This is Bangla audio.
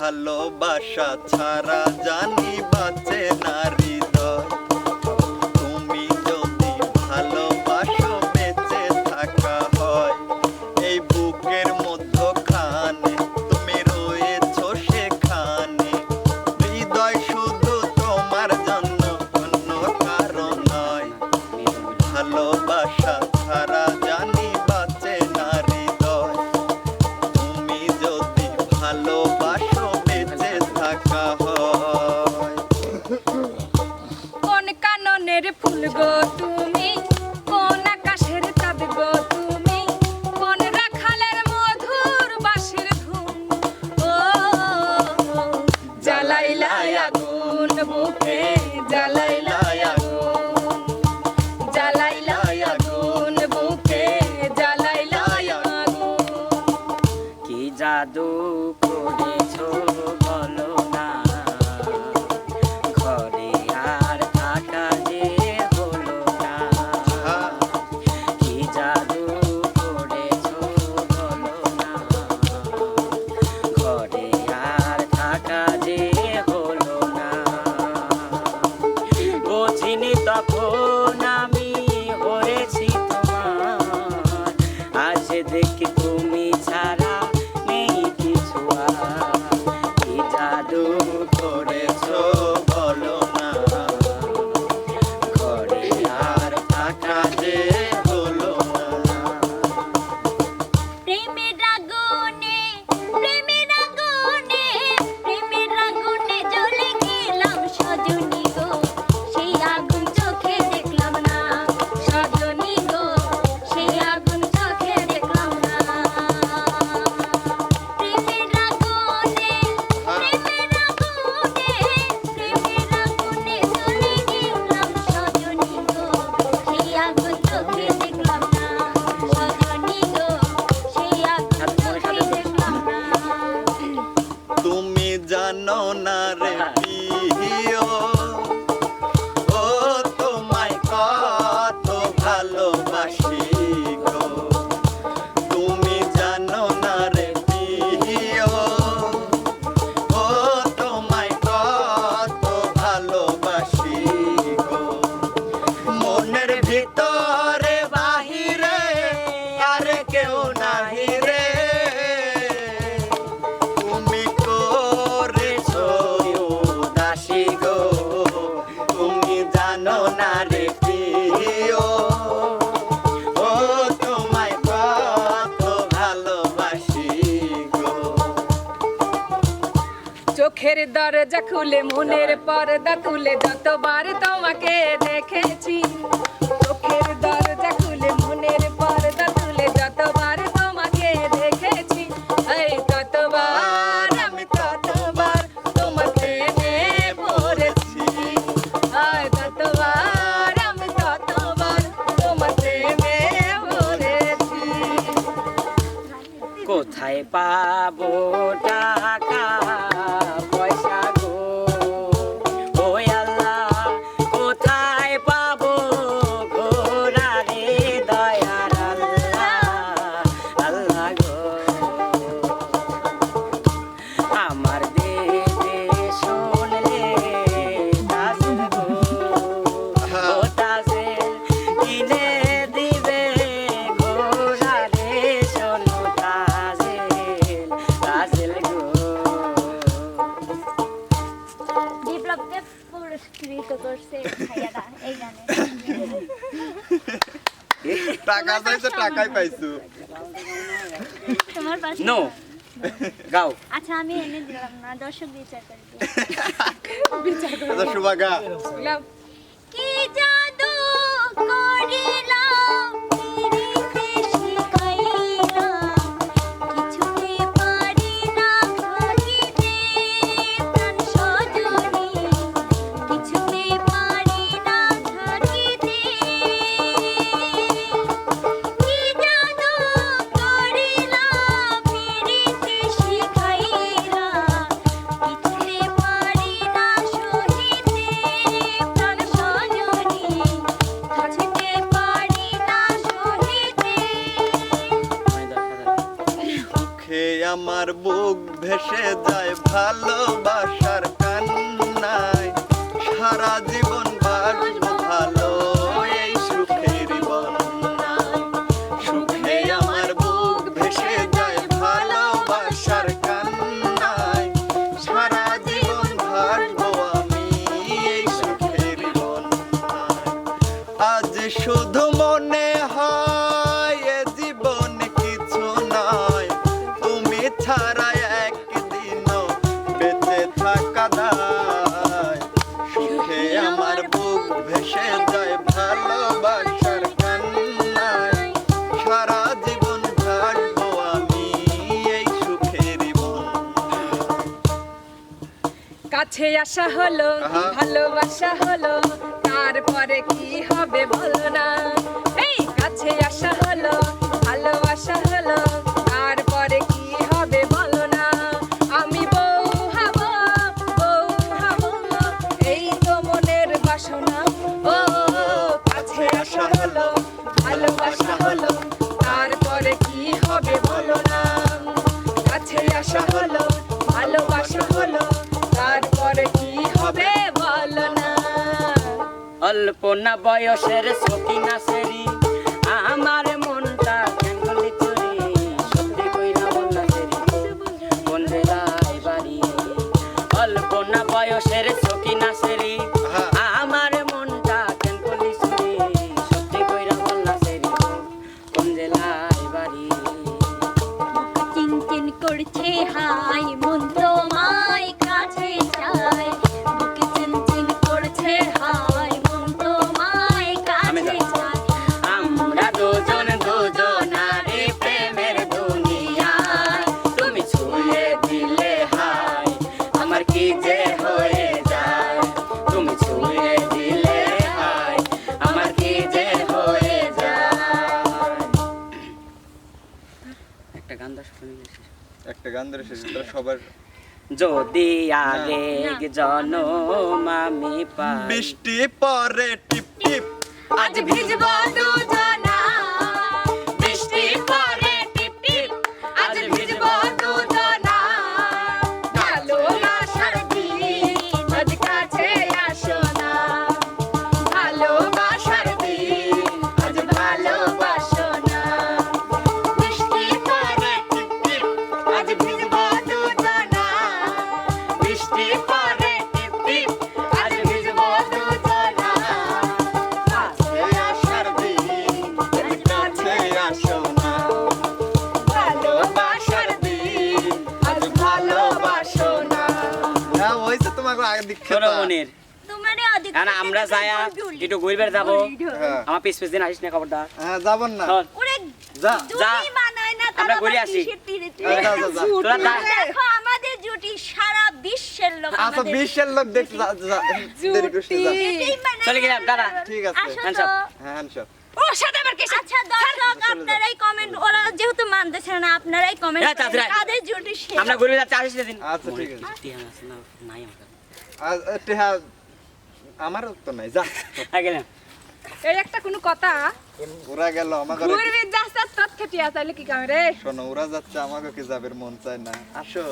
ভালোবাসা ছাড়া জানি বাঁচে নারী দয় la la না রে। চোখের দরজা খুলে, মনের পর্দা তুলে যতবার তোমাকে দেখেছি। চোখের দরজা খুলে, মনের পর্দা তুলে যতবার তোমাকে দেখেছি। এই ততবার, আমি ততবার তোমাকে পড়েছি। আয় ততবার, আমি ততবার তোমাকে পড়েছি। কোথায় পাবোটা টাকা চাইছো টাকাই পাইছো। তোমার পাশে নো গাও। আচ্ছা আমি এনে দিলাম না দর্শক বিচার করবে বিচার করবে আচ্ছা শুভাগা কি জাদু করি মুখে আমার বুক ভেসে যায় ভালোবাসার কান্নায়। সারা কাছে আসা হলো ভালোবাসা হলো তারপরে কি হবে বলো না? এই কাছে আসা হলো ভালোবাসা হলো অল্প না বয়সের সকিনা সেরি আমার একটা গান দাও শুনে গেছি। একটা গান ধরে শেষ সবার যদি আগে জনম মামি পাই। বৃষ্টি পরে টিপ টিপ। আজ ভিজবো দুজনা। ওইছে তোমাকে দিক শোনো মনির তোমারে অধিক কারণ আমরা যায়া একটু ঘুরবে যাব আমার পিস পিস দিন আসিস না খবরদার হ্যাঁ যাবন না যা যা। জুটি বানায় না আমরা ঘুরে আসি। কিসের পিরিতি? যা, যা, যা। তোরা যা আমাদের জুটি সারা বিশ্বের লোক আচ্ছা লোক দেখতে যা যা দেরি করিস যা চলে গেলাম, টাটা। ঠিক আছে। আসো হ্যান্ডস তো। আপ। হ্যাঁ হ্যান্ডশট ওর সাথে আবার কি আচ্ছা দর্শক আপনারাই কমেন্ট ওরা যেহেতু মানতেছে না আপনারাই কমেন্ট হ্যাঁ, তাড়াতাড়ি। জুটি আমরা ঘুরবে যাচ্ছি আসিস দিন আচ্ছা, ঠিক আছে। টিহান আছে না নাই আমার কাছে। আমারও তো নাই যা। হ্যাঁ, গেলাম এই একটা কোনো কথা। ওরা গেল আমাকে ঘুরবি যাচ্ছে তত খেটিয়া তাইলে কি কামে রে? শোনো ওরা যাচ্ছে আমাকে কি যাবে মন চায় না। আসো।